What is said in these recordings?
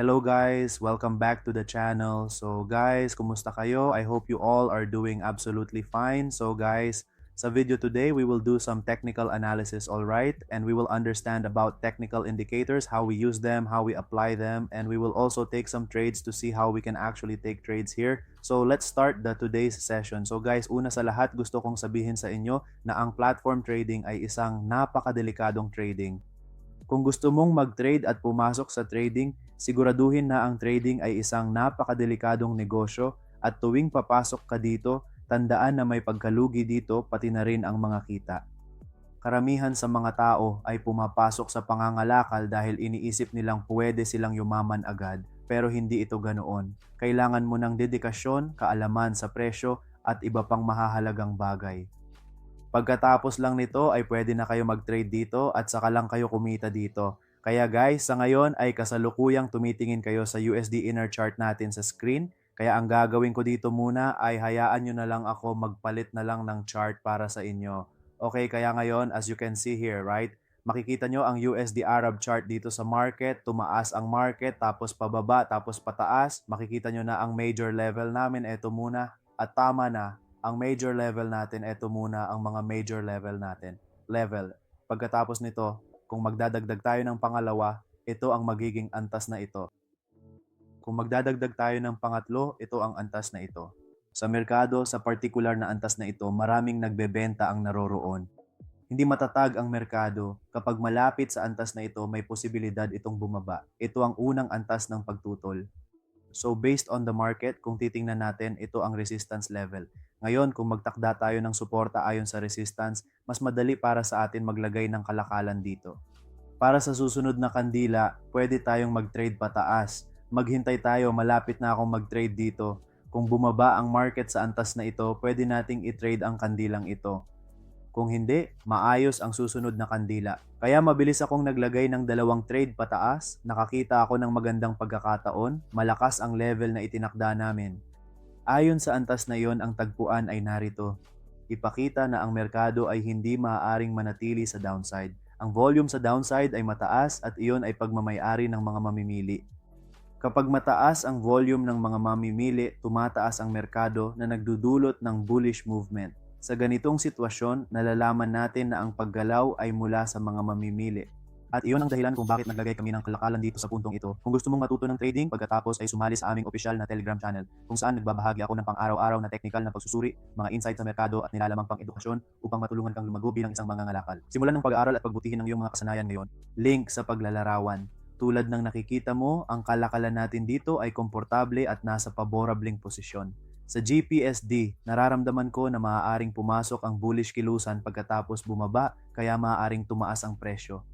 Hello guys, welcome back to the channel. So guys, kumusta kayo? I hope you all are doing absolutely fine. So guys, sa video today, we will do some technical analysis, all right? And we will understand about technical indicators, how we use them, how we apply them, and we will also take some trades to see how we can actually take trades here. So let's start the today's session. So guys, una sa lahat, gusto kong sabihin sa inyo na ang platform trading ay isang napakadelikadong trading. Kung gusto mong mag-trade at pumasok sa trading, siguraduhin na ang trading ay isang napakadelikadong negosyo at tuwing papasok ka dito, tandaan na may pagkalugi dito pati na rin ang mga kita. Karamihan sa mga tao ay pumapasok sa pangangalakal dahil iniisip nilang pwede silang yumaman agad pero hindi ito ganoon. Kailangan mo ng dedikasyon, kaalaman sa presyo at iba pang mahahalagang bagay. Pagkatapos lang nito ay pwede na kayo mag-trade dito at saka lang kayo kumita dito. Kaya guys, sa ngayon ay kasalukuyang tumitingin kayo sa USD inner chart natin sa screen. Kaya ang gagawin ko dito muna ay hayaan nyo na lang ako magpalit na lang ng chart para sa inyo. Okay, kaya ngayon as you can see here, right? Makikita nyo ang USD Arab chart dito sa market, tumaas ang market, tapos pababa, tapos pataas. Makikita nyo na ang major level namin, eto muna. At tama na, ang major level natin, eto muna ang mga major level natin. Level. Pagkatapos nito, kung magdadagdag tayo ng pangalawa, ito ang magiging antas na ito. Kung magdadagdag tayo ng pangatlo, ito ang antas na ito. Sa merkado, sa particular na antas na ito, maraming nagbebenta ang naroroon. Hindi matatag ang merkado. Kapag malapit sa antas na ito, may posibilidad itong bumaba. Ito ang unang antas ng pagtutol. So based on the market, kung titingnan natin, ito ang resistance level. Ngayon, kung magtakda tayo ng suporta ayon sa resistance, mas madali para sa atin maglagay ng kalakalan dito. Para sa susunod na kandila, pwede tayong mag-trade pataas. Maghintay tayo, malapit na akong mag-trade dito. Kung bumaba ang market sa antas na ito, pwede nating i-trade ang kandilang ito. Kung hindi, maayos ang susunod na kandila. Kaya mabilis akong naglagay ng dalawang trade pataas, nakakita ako ng magandang pagkakataon, malakas ang level na itinakda namin. Ayon sa antas na iyon, ang tagpuan ay narito. Ipakita na ang merkado ay hindi maaaring manatili sa downside. Ang volume sa downside ay mataas at iyon ay pagmamayari ng mga mamimili. Kapag mataas ang volume ng mga mamimili, tumataas ang merkado na nagdudulot ng bullish movement. Sa ganitong sitwasyon, nalalaman natin na ang paggalaw ay mula sa mga mamimili. At iyon ang dahilan kung bakit naglagay kami ng kalakalan dito sa puntong ito. Kung gusto mong matuto ng trading, pagkatapos ay sumali sa aming opisyal na Telegram channel kung saan nagbabahagi ako ng pang-araw-araw na technical na pagsusuri, mga insights sa merkado at nilalamang pang edukasyon upang matulungan kang lumago bilang isang mangangalakal. Simulan ng pag-aaral at pagbutihin ng iyong mga kasanayan ngayon. Link sa paglalarawan. Tulad ng nakikita mo, ang kalakalan natin dito ay komportable at nasa paborableng posisyon. Sa GPSD, nararamdaman ko na maaaring pumasok ang bullish kilusan pagkatapos bumaba kaya maaaring tumaas ang presyo.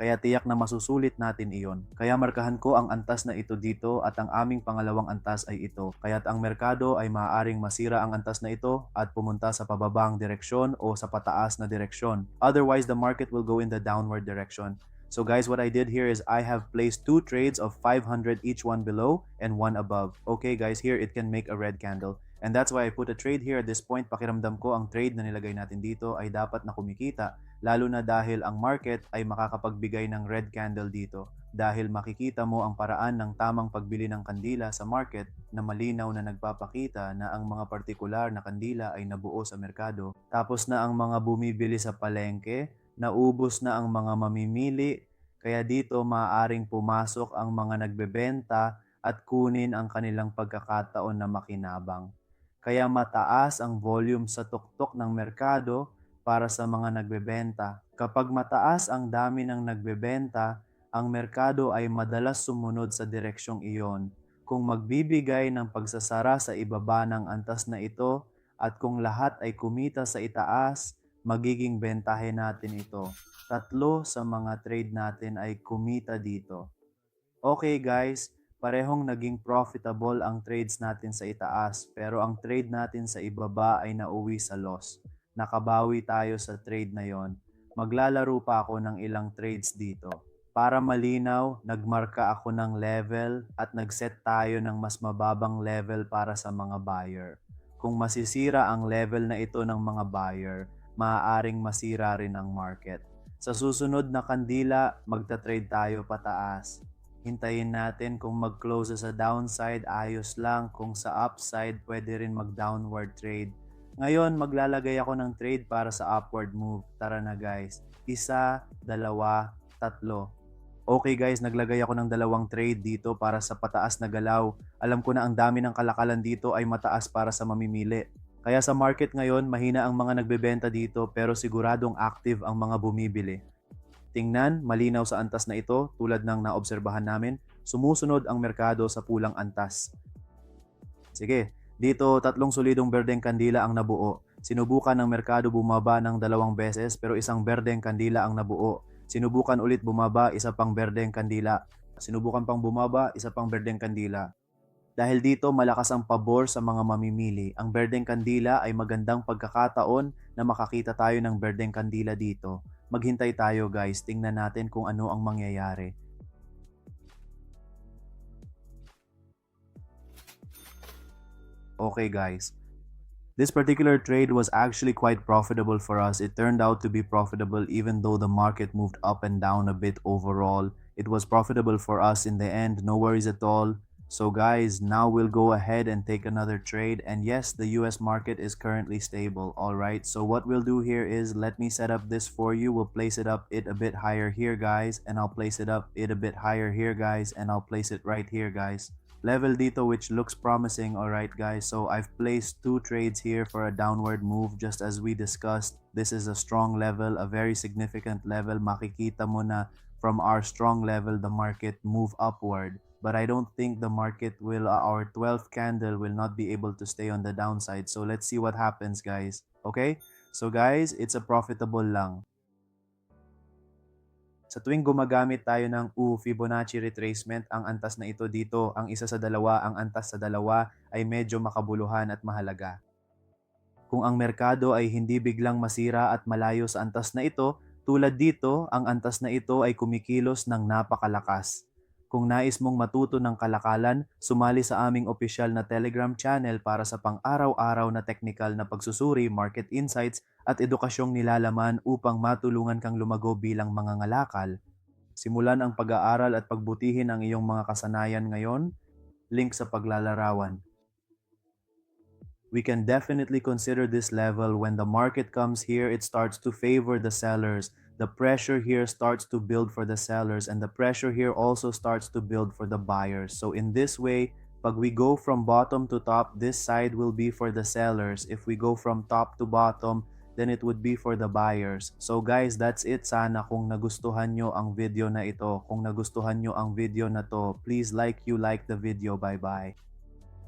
Kaya tiyak na masusulit natin iyon. Kaya markahan ko ang antas na ito dito at ang aming pangalawang antas ay ito. Kaya't ang merkado ay maaaring masira ang antas na ito at pumunta sa pababang direksyon o sa pataas na direksyon. Otherwise, the market will go in the downward direction. So guys, what I did here is I have placed two trades of 500 each one below and one above. Okay guys, here it can make a red candle. And that's why I put a trade here at this point. Pakiramdam ko ang trade na nilagay natin dito ay dapat na kumikita. Lalo na dahil ang market ay makakapagbigay ng red candle dito. Dahil makikita mo ang paraan ng tamang pagbili ng kandila sa market na malinaw na nagpapakita na ang mga partikular na kandila ay nabuo sa merkado. Tapos na ang mga bumibili sa palengke naubos na ang mga mamimili, kaya dito maaaring pumasok ang mga nagbebenta at kunin ang kanilang pagkakataon na makinabang. Kaya mataas ang volume sa tuktok ng merkado para sa mga nagbebenta. Kapag mataas ang dami ng nagbebenta, ang merkado ay madalas sumunod sa direksyong iyon. Kung magbibigay ng pagsasara sa ibaba ng antas na ito at kung lahat ay kumita sa itaas, magiging bentahe natin ito. Tatlo sa mga trade natin ay kumita dito. Okay guys, parehong naging profitable ang trades natin sa itaas pero ang trade natin sa ibaba ay nauwi sa loss. Nakabawi tayo sa trade na yon. Maglalaro pa ako ng ilang trades dito. Para malinaw, nagmarka ako ng level at nagset tayo ng mas mababang level para sa mga buyer. Kung masisira ang level na ito ng mga buyer, maaaring masira rin ang market. Sa susunod na kandila, magta-trade tayo pataas. Hintayin natin kung mag-close sa downside, ayos lang. Kung sa upside, pwede rin mag-downward trade. Ngayon, maglalagay ako ng trade para sa upward move. Tara na guys. Isa, dalawa, tatlo. Okay guys, naglagay ako ng dalawang trade dito para sa pataas na galaw. Alam ko na ang dami ng kalakalan dito ay mataas para sa mamimili. Kaya sa market ngayon, mahina ang mga nagbebenta dito pero siguradong active ang mga bumibili. Tingnan, malinaw sa antas na ito tulad ng naobserbahan namin, sumusunod ang merkado sa pulang antas. Sige, dito tatlong solidong berdeng kandila ang nabuo. Sinubukan ng merkado bumaba ng dalawang beses pero isang berdeng kandila ang nabuo. Sinubukan ulit bumaba, isa pang berdeng kandila. Sinubukan pang bumaba, isa pang berdeng kandila. Dahil dito malakas ang pabor sa mga mamimili, ang berdeng kandila ay magandang pagkakataon na makakita tayo ng berdeng kandila dito. Maghintay tayo guys, tingnan natin kung ano ang mangyayari. Okay guys, This particular trade was actually quite profitable for us. It turned out to be profitable even though the market moved up and down a bit overall. It was profitable for us in the end, no worries at all. So guys, now we'll go ahead and take another trade. And yes, the US market is currently stable. All right. So what we'll do here is let me set up this for you. We'll place it up it a bit higher here, guys. And I'll place it up it a bit higher here, guys. And I'll place it right here, guys. Level dito which looks promising. All right, guys. So I've placed two trades here for a downward move just as we discussed. This is a strong level, a very significant level. Makikita mo na from our strong level, the market move upward but I don't think the market will, uh, our 12th candle will not be able to stay on the downside. So let's see what happens guys. Okay? So guys, it's a profitable lang. Sa tuwing gumagamit tayo ng U Fibonacci retracement, ang antas na ito dito, ang isa sa dalawa, ang antas sa dalawa ay medyo makabuluhan at mahalaga. Kung ang merkado ay hindi biglang masira at malayo sa antas na ito, tulad dito, ang antas na ito ay kumikilos ng napakalakas. Kung nais mong matuto ng kalakalan, sumali sa aming opisyal na Telegram channel para sa pang-araw-araw na teknikal na pagsusuri, market insights at edukasyong nilalaman upang matulungan kang lumago bilang mga ngalakal. Simulan ang pag-aaral at pagbutihin ang iyong mga kasanayan ngayon. Link sa paglalarawan. We can definitely consider this level when the market comes here, it starts to favor the sellers the pressure here starts to build for the sellers and the pressure here also starts to build for the buyers. So in this way, pag we go from bottom to top, this side will be for the sellers. If we go from top to bottom, then it would be for the buyers. So guys, that's it. Sana kung nagustuhan nyo ang video na ito, kung nagustuhan nyo ang video na to, please like you like the video. Bye-bye.